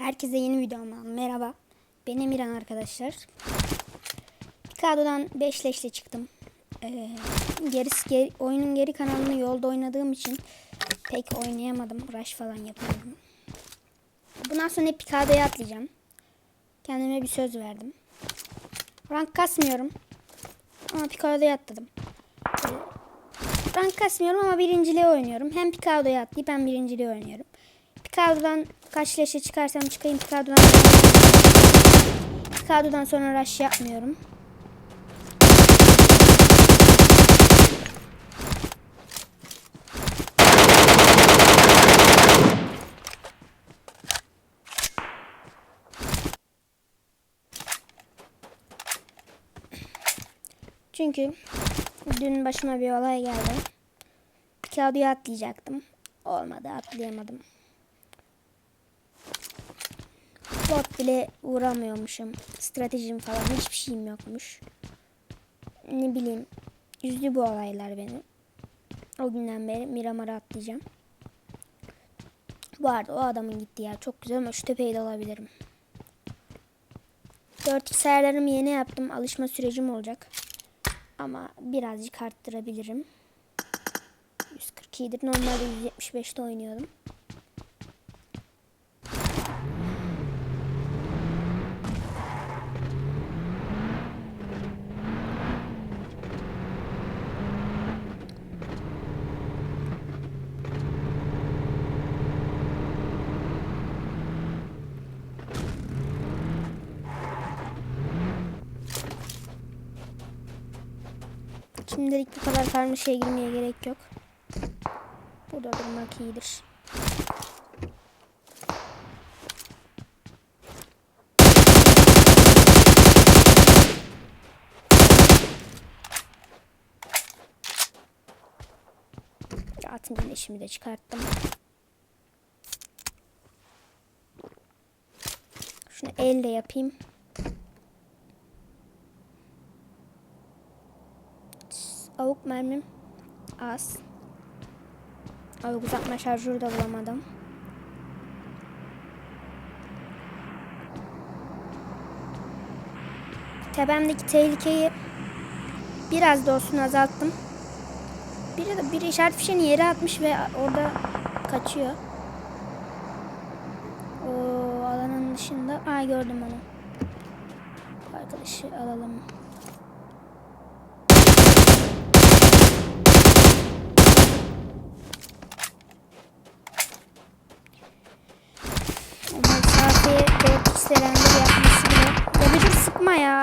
Herkese yeni videomdan merhaba. Ben Emirhan arkadaşlar. Picado'dan 5 leşle çıktım. Ee, gerisi, geri, oyunun geri kanalını yolda oynadığım için pek oynayamadım. Rush falan yapamadım. Bundan sonra hep Picado'ya atlayacağım. Kendime bir söz verdim. Rank kasmıyorum. Ama Picado'ya atladım. Ee, rank kasmıyorum ama birinciliğe oynuyorum. Hem Picado'ya atlayıp hem birinciliğe oynuyorum. Picado'dan kaç leşe çıkarsam çıkayım Picado'dan Picado'dan sonra rush yapmıyorum. Çünkü dün başıma bir olay geldi. Picado'ya atlayacaktım. Olmadı atlayamadım. Bot bile vuramıyormuşum. Stratejim falan hiçbir şeyim yokmuş. Ne bileyim. Üzdü bu olaylar beni. O günden beri Miramar'a atlayacağım. Bu arada o adamın gittiği yer çok güzel ama şu tepeyi de alabilirim. 4 sayılarımı yeni yaptım. Alışma sürecim olacak. Ama birazcık arttırabilirim. 142'dir. Normalde 175'te oynuyordum. Şimdilik bu kadar karmaşaya girmeye gerek yok. Burada durmak iyidir. Atın güneşimi de çıkarttım. Şunu elle yapayım. Mermim az. Avuk uzatma şarjörü de bulamadım. Tepemdeki tehlikeyi biraz da olsun azalttım. Biri de bir işaret fişeğini yere atmış ve orada kaçıyor. O alanın dışında. Aa gördüm onu. Arkadaşı alalım.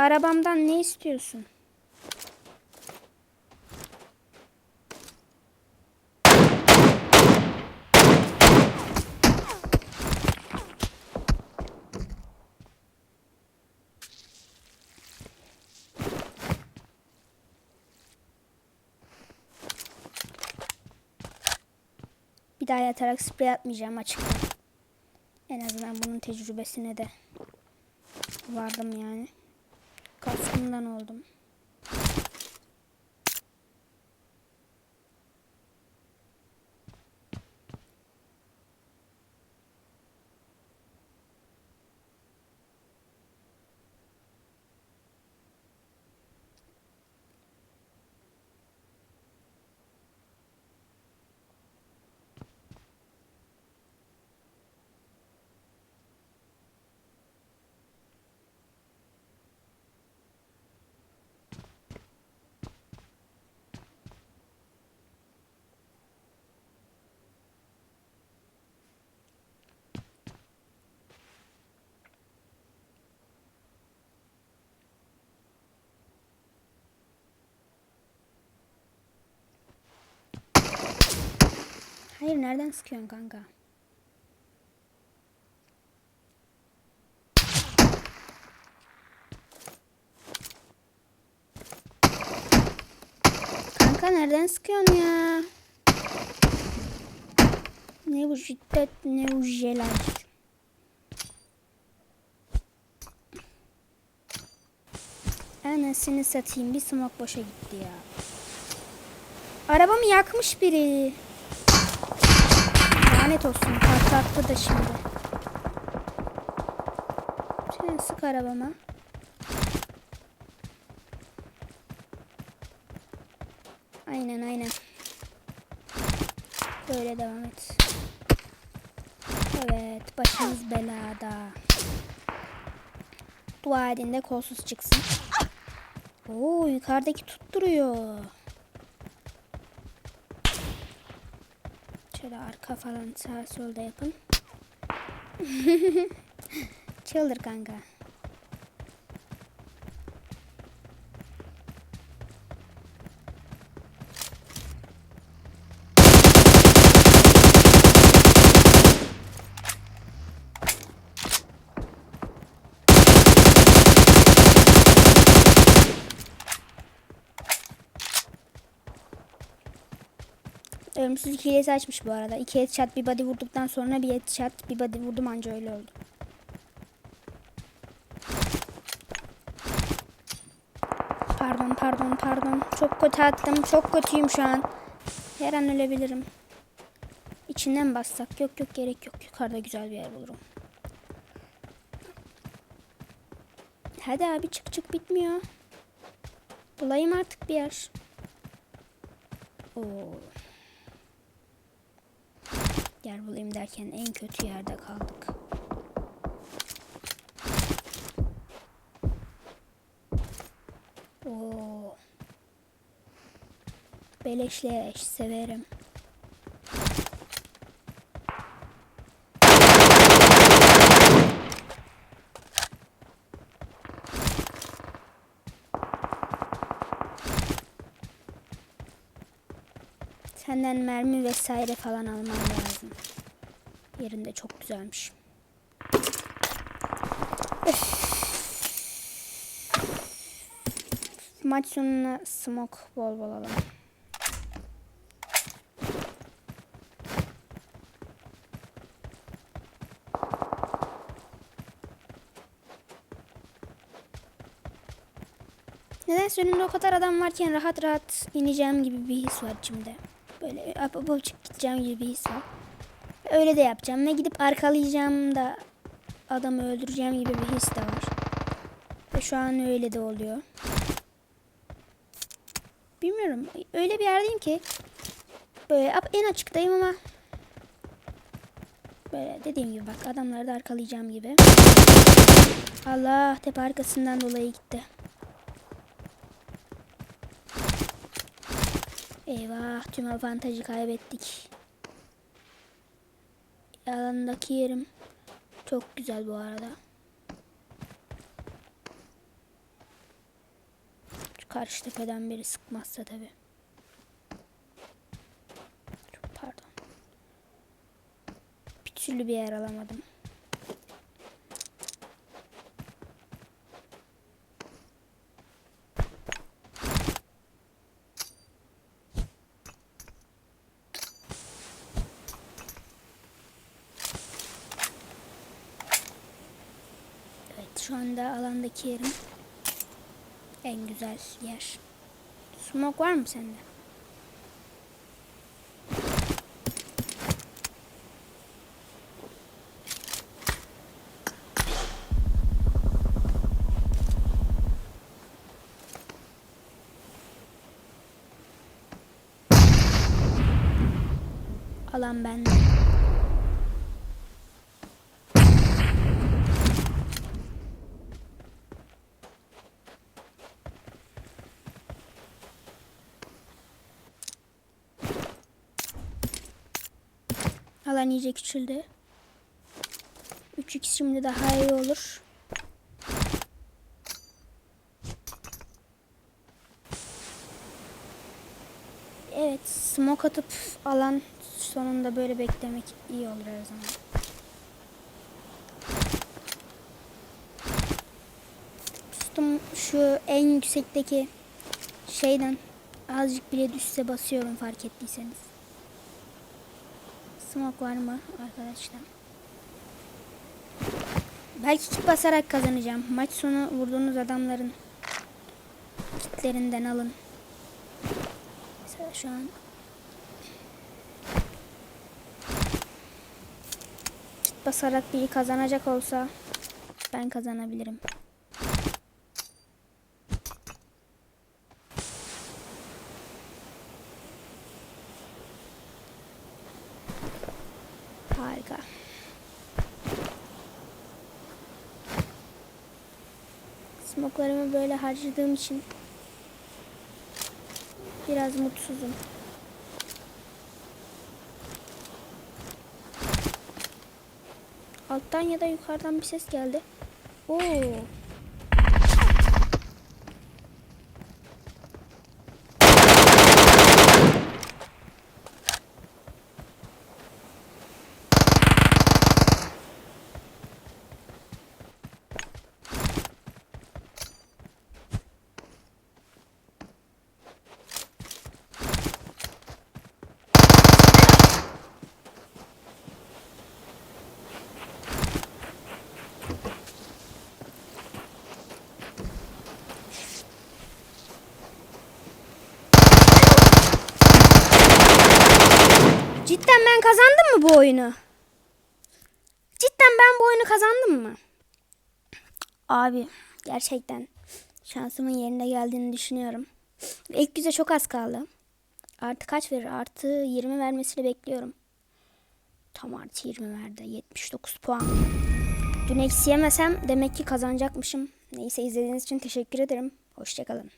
Arabamdan ne istiyorsun? Bir daha yatarak sprey atmayacağım açıkta. En azından bunun tecrübesine de vardım yani. Kaskımdan oldum. Hayır nereden sıkıyorsun kanka? Kanka nereden sıkıyorsun ya? Ne bu şiddet ne bu jelaj. Anasını satayım bir smoke boşa gitti ya. Arabamı yakmış biri. Lanet olsun patlattı da şimdi. Aynen sık arabama. Aynen aynen. Böyle devam et. Evet başımız belada. Dua edin de kolsuz çıksın. Oo yukarıdaki tutturuyor. Şöyle arka falan sağ solda yapın. Çıldır kanka. Ölümsüzlük hilesi açmış bu arada. İki headshot bir body vurduktan sonra bir headshot bir body vurdum anca öyle oldu. Pardon pardon pardon. Çok kötü attım. Çok kötüyüm şu an. Her an ölebilirim. İçinden bassak. Yok yok gerek yok. Yukarıda güzel bir yer bulurum. Hadi abi çık çık bitmiyor. Bulayım artık bir yer. Oo. Yer bulayım derken en kötü yerde kaldık. Oo. Beleşleş severim. Senden mermi vesaire falan almam lazım. Yerinde çok güzelmiş. Öf. Maç sonuna smoke bol bol alalım. Nedense önümde o kadar adam varken rahat rahat ineceğim gibi bir his var içimde. Böyle apapop çık gideceğim gibi bir his var. Öyle de yapacağım ve gidip arkalayacağım da adamı öldüreceğim gibi bir his de var. Ve şu an öyle de oluyor. Bilmiyorum. Öyle bir yerdeyim ki böyle en açıktayım ama böyle dediğim gibi bak adamları da arkalayacağım gibi. Allah tepe arkasından dolayı gitti. Eyvah tüm avantajı kaybettik. Alandaki yerim çok güzel bu arada. Şu karşı tepeden biri sıkmazsa tabi. Pardon. Bir türlü bir yer alamadım. Evet şu anda alandaki yerim en güzel yer. Smoke var mı sende? Alan bende. Alan iyice küçüldü. 3x şimdi daha iyi olur. Evet, smoke atıp alan sonunda böyle beklemek iyi olur her zaman. Sustum şu en yüksekteki şeyden azıcık bile düşse basıyorum fark ettiyseniz. Smoke var mı arkadaşlar? Belki kit basarak kazanacağım. Maç sonu vurduğunuz adamların kitlerinden alın. Mesela şu an kit basarak biri kazanacak olsa ben kazanabilirim. Harika. Smoklarımı böyle harcadığım için biraz mutsuzum. Alttan ya da yukarıdan bir ses geldi. Oo. Cidden ben kazandım mı bu oyunu? Cidden ben bu oyunu kazandım mı? Abi gerçekten şansımın yerine geldiğini düşünüyorum. İlk yüze çok az kaldı. Artı kaç verir? Artı 20 vermesini bekliyorum. Tam artı 20 verdi. 79 puan. Dün eksi yemesem demek ki kazanacakmışım. Neyse izlediğiniz için teşekkür ederim. Hoşçakalın.